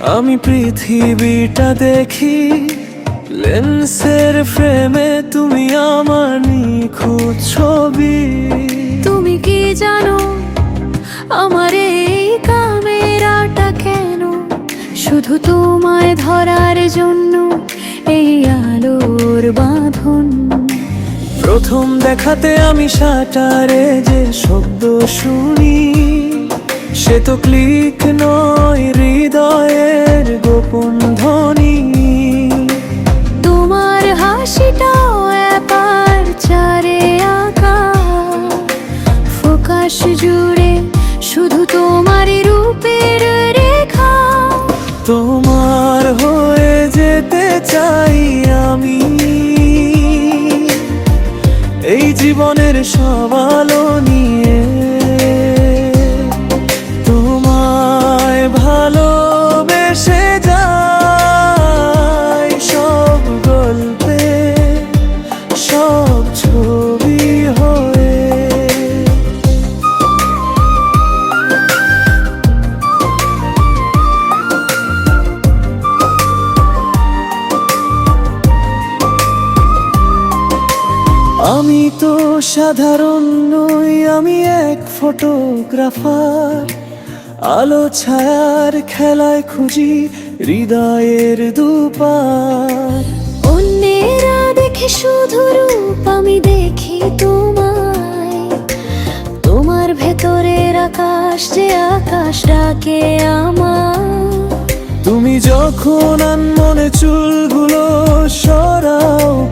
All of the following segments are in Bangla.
আমি পৃথিবীটা দেখি। লেন্সের ফ্রেমে তুমি আমার নিখুঁত ছবি। তুমি কি জানো আমার এই ক্যামেরাটা কেন? শুধু তোমায় ধরার জন্য এই আলোর বাঁধন। প্রথম দেখাতে আমি সাটারে যে শব্দ শুনি। সে তো ক্লিক নয় হৃদয়ের গোপন ধ্বনি। তোমার হাসিটাও এপার চারে আঁকা। ফোকাস জুড়ে শুধু তোমারই রূপের রেখা। তোমার হয়ে যেতে চাই আমি। এই জীবনের সবালো সাধারণ নই আমি এক ফটোগ্রাফার। আলো ছায়ার খেলায় খুঁজি হৃদয়ের দুপার। অন্যেরা দেখে শুধু রূপ আমি দেখি তোমায়। তোমার ভেতরের আকাশ যে আকাশ ডাকে আমার তুমি যখন আনমনে চুলগুলো সরাও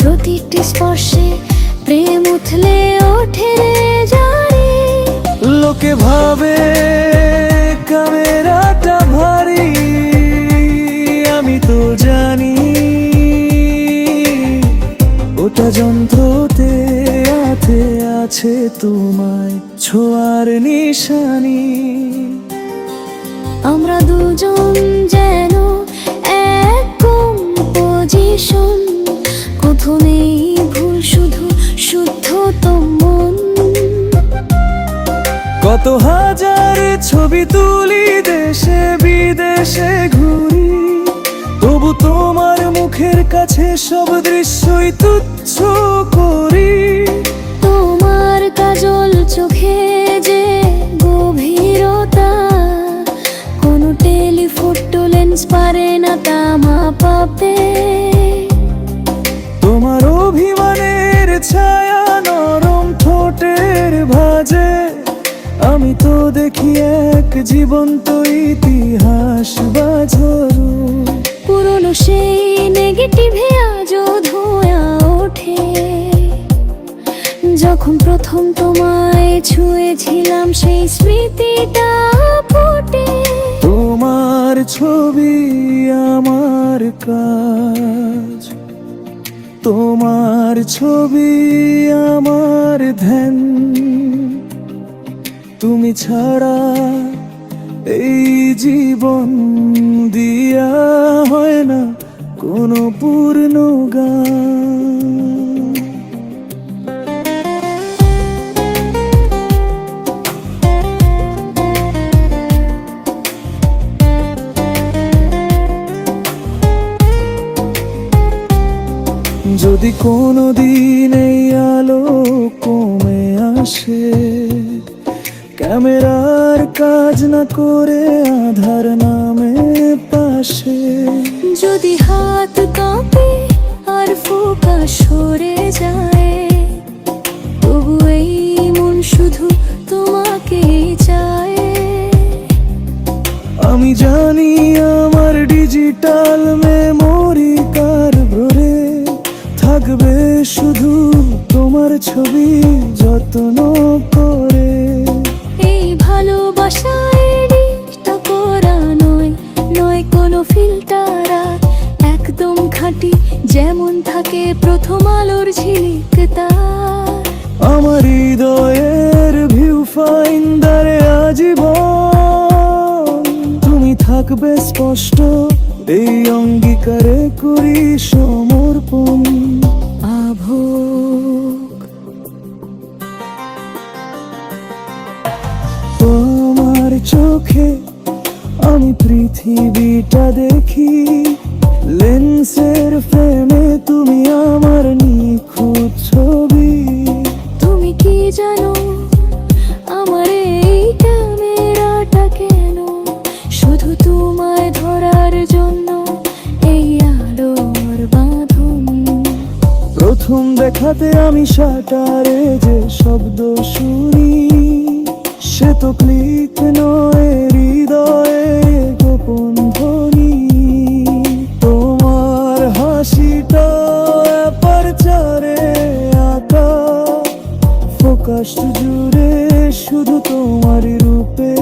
প্রতিটি স্পর্শে প্রেম উঠলে ওঠে রে লোকে ভাবে ক্যামেরাটা ভারী আমি তো জানি। ওটা যন্ত্রতে হাতে আছে তোমায় ছোঁয়ার নিশানি। আমরা দুজন কত হাজার ছবি তুলি দেশে, বিদেশে ঘুরি। তবু তোমার মুখের কাছে সব দৃশ্যই তুচ্ছ করি। তোমার কাজল চোখে দেখি এক জীবন্ত ইতিহাস বাঝরু। পুরনো সেই নেগেটিভে আজও ধোয়া ওঠে। যখন প্রথম তোমায় ছুঁয়েছিলাম সেই স্মৃতিটা ফুটে। তোমার ছবি আমার কাজ। তোমার ছবি আমার ধ্যান। তুমি ছাড়া এই জীবন দিয়া হয় না কোনো পূর্ণ গান। যদি কোনো দিন এই আলো কমে আসে ক্যামেরার কাজ না করে আধার নামে পাশে। যদি হাত কাঁপে আর ফোকাস সরে যায় তবু এই মন শুধু তোমাকে চায়। আমি জানি আমার ডিজিটাল মেমোরি কার ভরে থাকবে শুধু তোমার ছবি যত্ন এডিটটা করা নয় নয় কোনো ফিল্টার। একদম খাঁটি যেমন থাকে প্রথম আলোর ঝিলিক তার। আমার হৃদয়ের ভিউ ফাইন্ডারে আজীবন। তুমি থাকবে স্পষ্ট এই অঙ্গীকারে করি সমর্পণ। আভোগ চোখে আমি পৃথিবীটা দেখি। লেন্সের ফ্রেমে তুমি আমার নিখুঁত ছবি। তুমি কি জানো আমার এই ক্যামেরাটা কেন? শুধু তোমায় ধরার জন্য এই আলোর বাঁধন। প্রথম দেখাতে আমি শাটারে যে শব্দ শুনি। সে তো ক্লিক নয়, হৃদয়ে গোপন ধ্বনি। তোমার হাসিটা পারচারে আঁকা। ফোকাস জুড়ে শুধু তোমার রূপে